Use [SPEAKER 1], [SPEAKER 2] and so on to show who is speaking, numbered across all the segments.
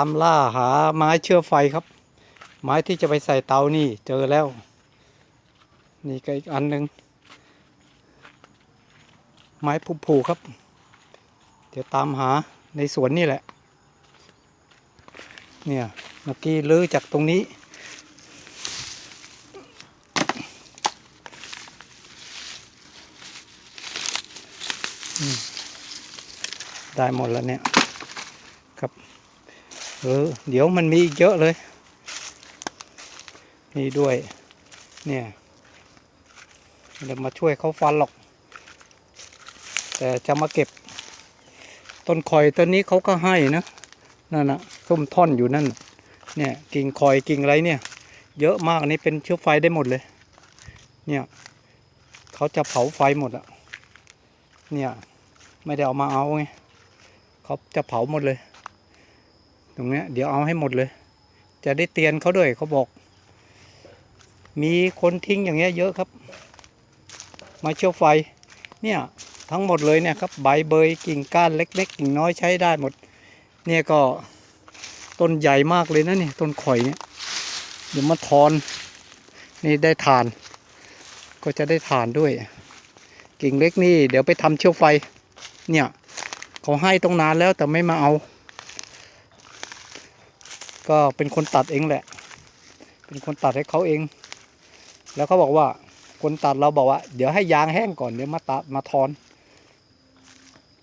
[SPEAKER 1] ตามล่าหาไม้เชื่อไฟครับ ไม้ที่จะไปใส่เตานี่เจอแล้ว นี่ก็อีกอันหนึ่งไม้ผูผูครับ เดี๋ยวตามหาในสวนนี่แหละ เนี่ยเมื่อกี้ลื้อจากตรงนี้ ได้หมดแล้วเนี่ยครับ ออ เดี๋ยวมันมีอีกเยอะเลย นี่ด้วย เนี่ยเดี๋ยวมาช่วยเขาฟันหรอก แต่จะมาเก็บ ต้นคอยต้นนี้เขาก็ให้นะ นั่นนะส้มท่อนอยู่นั่น เนี่ย กิ่งคอยกิ่งไรเนี่ย เยอะมากนนี้เป็นเชื้อไฟได้หมดเลย เนี่ยเขาจะเผาไฟหมดอะเนี่ย ไม่ได้เอามาเอาไงเขาจะเผาหมดเลย ตรงเนี้ยเดี๋ยวเอาให้หมดเลย จะได้เตือนเขาด้วยเขาบอก มีคนทิ้งอย่างเงี้ยเยอะครับ มาเชี่ยวไฟ เนี่ยทั้งหมดเลยเนี่ยครับใบเบยกิ่งก้านเล็กๆกิ่งน้อยใช้ได้หมด เนี่ยก็ต้นใหญ่มากเลยนะเนี่ยต้นข่อยเนี่ยเดี๋ยวมาทอน นี่ได้ทาน ก็จะได้ทานด้วย กิ่งเล็กนี่ เดี๋ยวไปทำเชี่ยวไฟ เนี่ยเขาให้ตรงนานแล้วแต่ไม่มาเอา ก็เป็นคนตัดเองแหละ เป็นคนตัดให้เขาเอง แล้วเขาบอกว่า คนตัดเราบอกว่า เดี๋ยวให้ยางแห้งก่อนเดี๋ยวมาตัดมาทอน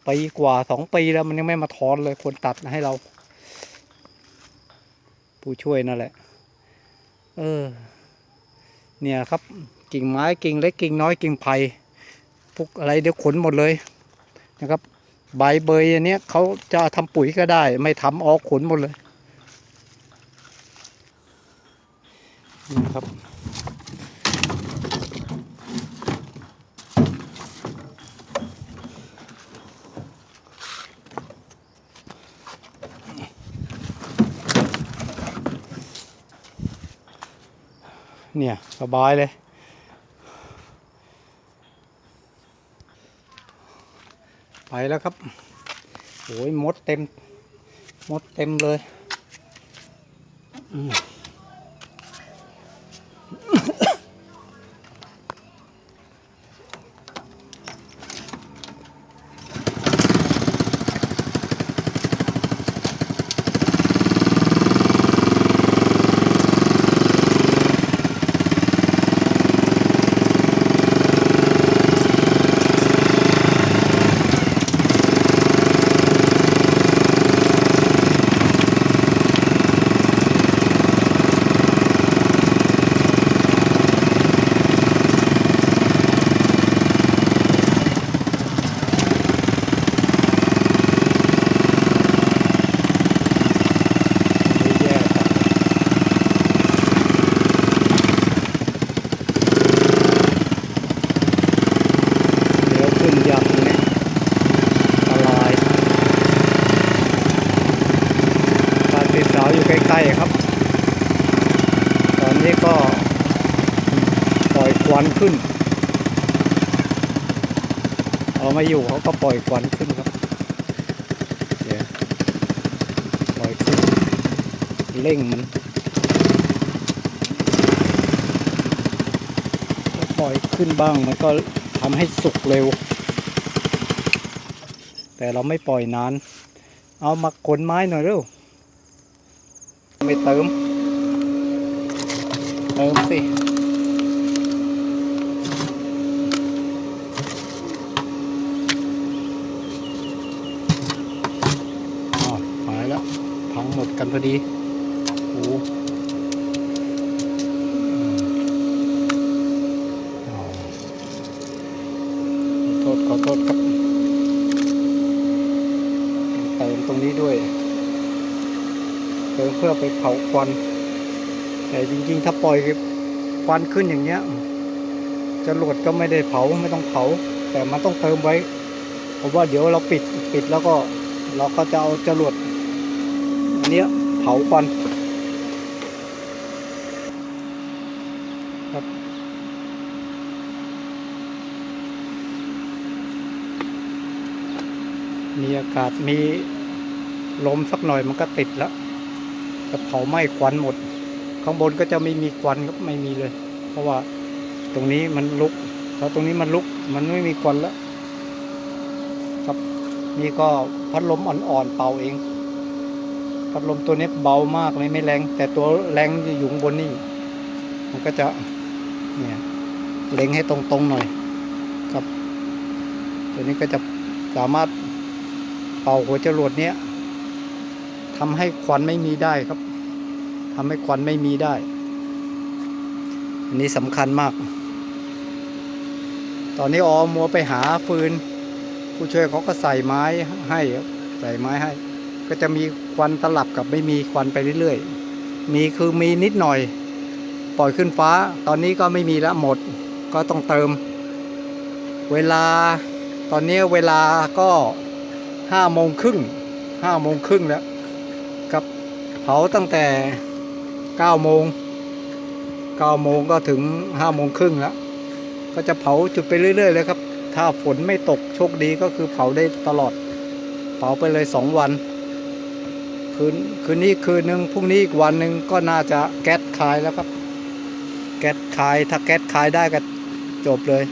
[SPEAKER 1] ปีกว่าสองปีแล้วมันยังไม่มาทอนเลยคนตัดให้เรา ผู้ช่วยนั่นแหละ เออ เนี่ยครับ กิ่งไม้กิ่งเล็กกิ่งน้อยกิ่งไผ่พวกอะไรเดี๋ยวขนหมดเลยนะครับ ใบเบยอันนี้เขาจะทำปุ๋ยก็ได้ ไม่ทำออกขนหมดเลย นี่ครับ เนี่ยสบายเลยไปแล้วครับ โอ้ยมดเต็ม มดเต็มเลย อืมแย่จังเดี๋ยวขึ้นยักเนี่ยอันตรายตาติดสาวอยู่ใกล้ครับ ตอนนี้ก็ปล่อยควันขึ้น เอามาอยู่เขาก็ปล่อยควันขึ้นครับเดี๋ยวปล่อยขึ้นเร่งมันถ้าปล่อยขึ้นบ้างมันก็ทำให้สุกเร็ว แต่เราไม่ปล่อยนาน เอามาขนไม้หน่อยเร็ว ไม่เติม เติมสิอ้าวหายแล้ว พังหมดกันพอดี โอ้อ๋อขอโทษขอโทษครับ เติมตรงนี้ด้วย เติมเพื่อไปเผาควัน แต่จริงๆ ถ้าปล่อยควันขึ้นอย่างเงี้ยจรวดก็ไม่ได้เผาไม่ต้องเผา แต่มันต้องเติมไว้เพราะว่าเดี๋ยวเราปิดปิดแล้วก็เราก็จะเอาจรวดอันเนี้ยเผาควันครับมีอากาศมีลมสักหน่อยมันก็ติดแล้ว จะเผาไหม้ควันหมด ข้างบนก็จะไม่มีควันครับไม่มีเลย เพราะว่าตรงนี้มันลุกพอตรงนี้มันลุกมันไม่มีควันแล้วครับนี่ก็พัดลมอ่อนๆเป่าเอง พัดลมตัวนี้เบามากเลยไม่แรง แต่ตัวแรงอยู่งบนนี่ มันก็จะเนี่ยเล็งให้ตรงๆหน่อยครับ ตัวนี้ก็จะสามารถเป่าหัวจรวดเนี้ย ทำให้ควันไม่มีได้ครับทำให้ควันไม่มีได้ อันนี้สำคัญมาก ตอนนี้ออมัวไปหาฟืน ผู้ช่วยเขาก็ใส่ไม้ให้ใส่ไม้ให้ ก็จะมีควันตลับกับไม่มีควันไปเรื่อยๆ มีคือมีนิดหน่อย ปล่อยขึ้นฟ้า ตอนนี้ก็ไม่มีล้วหมด ก็ต้องเติม เวลา ตอนนี้เวลาก็ห้าโมงครึ่งห้าโมงครึ่งแล้ว เผาตั้งแต่เก้าโมงเก้าโมงก็ถึงห้าโมงครึ่งแล้ว ก็จะเผาจุดไปเรื่อย ๆ เลยครับ ถ้าฝนไม่ตกโชคดีก็คือเผาได้ตลอด เผาไปเลยสองวัน คืนคืนนี้คืนหนึ่งพรุ่งนี้อีกวันหนึ่งก็น่าจะแก๊สคายแล้วครับ แก๊สคายถ้าแก๊สคายได้ก็จบเลย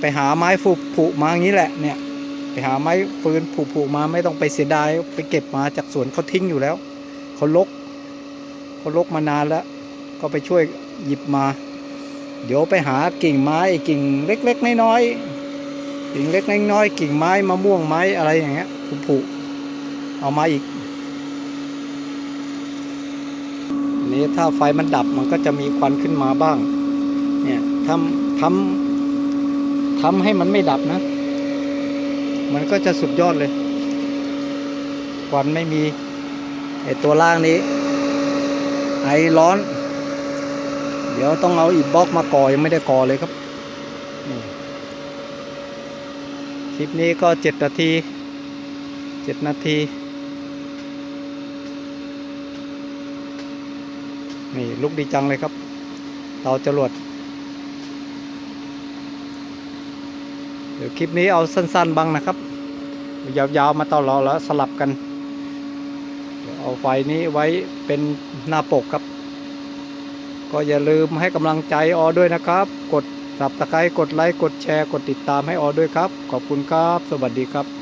[SPEAKER 1] ไปหาไม้ผูผุมาอย่างนี้แหละเนี่ยไปหาไม้ฟืนผุผุมาไม่ต้องไปเสียดายไปเก็บมาจากสวนเขาทิ้งอยู่แล้ว เขาลกเขาลกมานานแล้ว ก็ไปช่วยหยิบมา เดี๋ยวไปหากิ่งไม้กิ่งเล็กๆน้อยๆกิ่งเล็กน้อยๆกิ่งไม้มะม่วงไม้อะไรอย่างเงี้ยผุๆเอามาอีกนี้ถ้าไฟมันดับมันก็จะมีควันขึ้นมาบ้าง เนี่ยทำทำทำให้มันไม่ดับนะ มันก็จะสุดยอดเลย ควันไม่มี ไอตัวล่างนี้ ไอร้อน เดี๋ยวต้องเอาอีกบล็อกมาก่อยังไม่ได้ก่อเลยครับ คลิปนี้ก็เจ็ดนาทีเจ็ดนาที นี่ลุกดีจังเลยครับ เตาจรวดเดี๋ยวคลิปนี้เอาสั้นๆบ้างนะครับ ยาวๆมาตลอดแล้วสลับกัน เอาไฟนี้ไว้เป็นหน้าปกครับ ก็อย่าลืมให้กำลังใจออด้วยนะครับ กด subscribe กดไลค์กดแชร์ กดติดตามให้ออด้วยครับ ขอบคุณครับ สวัสดีครับ